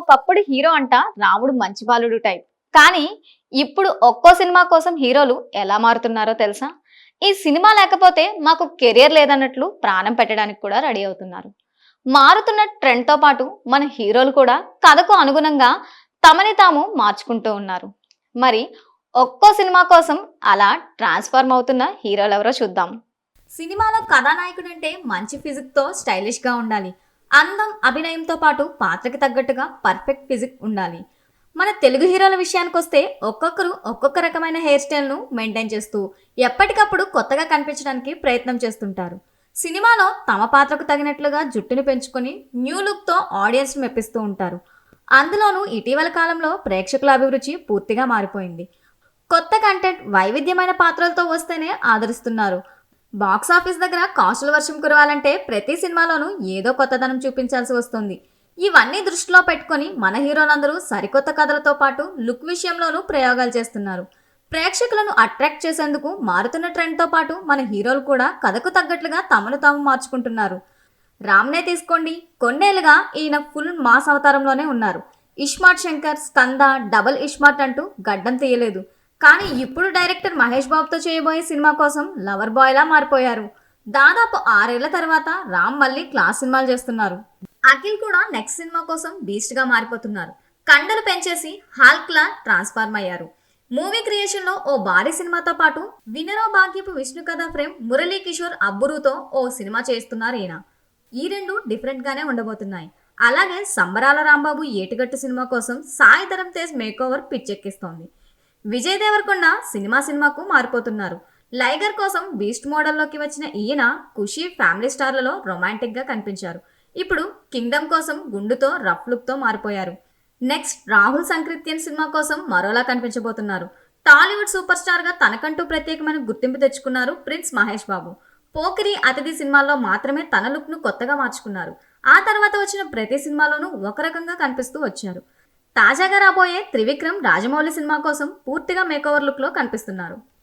ఒకప్పుడు హీరో అంట రాముడు మంచి బాలుడు టైప్. కానీ ఇప్పుడు ఒక్కో సినిమా కోసం హీరోలు ఎలా మారుతున్నారో తెలుసా? ఈ సినిమా లేకపోతే మాకు కెరియర్ లేదన్నట్లు ప్రాణం పెట్టడానికి కూడా రెడీ అవుతున్నారు. మారుతున్న ట్రెండ్తో పాటు మన హీరోలు కూడా కథకు అనుగుణంగా తమని తాము మార్చుకుంటూ ఉన్నారు. మరి ఒక్కో సినిమా కోసం అలా ట్రాన్స్ఫార్మ్ అవుతున్న హీరోలు ఎవరో చూద్దాం. సినిమాలో కథానాయకుడు అంటే మంచి ఫిజిక్తో స్టైలిష్గా ఉండాలి. అందం అభినయంతో పాటు పాత్రకి తగ్గట్టుగా పర్ఫెక్ట్ ఫిజిక్ ఉండాలి. మన తెలుగు హీరోల విషయానికి వస్తే ఒక్కొక్కరు ఒక్కొక్క రకమైన హెయిర్ స్టైల్ను మెయింటైన్ చేస్తూ ఎప్పటికప్పుడు కొత్తగా కనిపించడానికి ప్రయత్నం చేస్తుంటారు. సినిమాలో తమ పాత్రకు తగినట్లుగా జుట్టుని పెంచుకొని న్యూ లుక్తో ఆడియన్స్ మెప్పిస్తూ ఉంటారు. అందులోనూ ఇటీవల కాలంలో ప్రేక్షకుల అభిరుచి పూర్తిగా మారిపోయింది. కొత్త కంటెంట్ వైవిధ్యమైన పాత్రలతో వస్తేనే ఆదరిస్తున్నారు. బాక్స్ ఆఫీస్ దగ్గర కాసుల వర్షం కురవాలంటే ప్రతి సినిమాలోనూ ఏదో కొత్తదనం చూపించాల్సి వస్తుంది. ఇవన్నీ దృష్టిలో పెట్టుకొని మన హీరోలందరూ సరికొత్త కథలతో పాటు లుక్ విషయంలోనూ ప్రయోగాలు చేస్తున్నారు. ప్రేక్షకులను అట్రాక్ట్ చేసేందుకు మారుతున్న ట్రెండ్తో పాటు మన హీరోలు కూడా కథకు తగ్గట్లుగా తమను తాము మార్చుకుంటున్నారు. రామ్నే తీసుకోండి. కొన్నేళ్ళుగా ఈయన ఫుల్ మాస్ అవతారంలోనే ఉన్నారు. ఇష్మార్ట్ శంకర్ స్కంద డబుల్ ఇష్మార్ట్ అంటూ గడ్డం తీయలేదు. కానీ ఇప్పుడు డైరెక్టర్ మహేష్ బాబుతో చేయబోయే సినిమా కోసం లవర్ బాయ్లా మారిపోయారు. దాదాపు ఆరేళ్ళ తర్వాత రామ్ మళ్ళీ క్లాస్ సినిమాలు చేస్తున్నారు. అఖిల్ కూడా నెక్స్ట్ సినిమా కోసం బీస్ట్గా మారిపోతున్నారు. కండలు పెంచేసి హాల్క్ లా ట్రాన్స్ఫార్మ్ అయ్యారు. మూవీ క్రియేషన్లో ఓ భారీ సినిమాతో పాటు వినరో భాగ్యపు విష్ణు కథ ఫ్రేమ్ మురళీ కిషోర్ అబ్బురుతో ఓ సినిమా చేస్తున్నారు ఈయన. ఈ రెండు డిఫరెంట్ గానే ఉండబోతున్నాయి. అలాగే సంబరాల రాంబాబు ఏటిగట్టు సినిమా కోసం సాయి ధరం తేజ్ మేకోవర్ పిచ్చెక్కిస్తోంది. విజయ్ దేవరకొండ సినిమా సినిమాకు మారిపోతున్నారు. లైగర్ కోసం బీస్ట్ మోడల్లోకి వచ్చిన ఈయన ఖుషి ఫ్యామిలీ స్టార్లలో రొమాంటిక్గా కనిపించారు. ఇప్పుడు కింగ్డమ్ కోసం గుండుతో రఫ్ లుక్తో మారిపోయారు. నెక్స్ట్ రాహుల్ సంకృత్యన్ సినిమా కోసం మరోలా కనిపించబోతున్నారు. టాలీవుడ్ సూపర్ స్టార్గా తనకంటూ ప్రత్యేకమైన గుర్తింపు తెచ్చుకున్నారు ప్రిన్స్ మహేష్ బాబు. పోకిరి అతిథి సినిమాల్లో మాత్రమే తన లుక్ను కొత్తగా మార్చుకున్నారు. ఆ తర్వాత వచ్చిన ప్రతి సినిమాలోనూ ఒక రకంగా కనిపిస్తూ వచ్చారు. తాజాగా రాబోయే త్రివిక్రమ్ రాజమౌళి సినిమా కోసం పూర్తిగా మేకోవర్ లుక్లో కనిపిస్తున్నారు.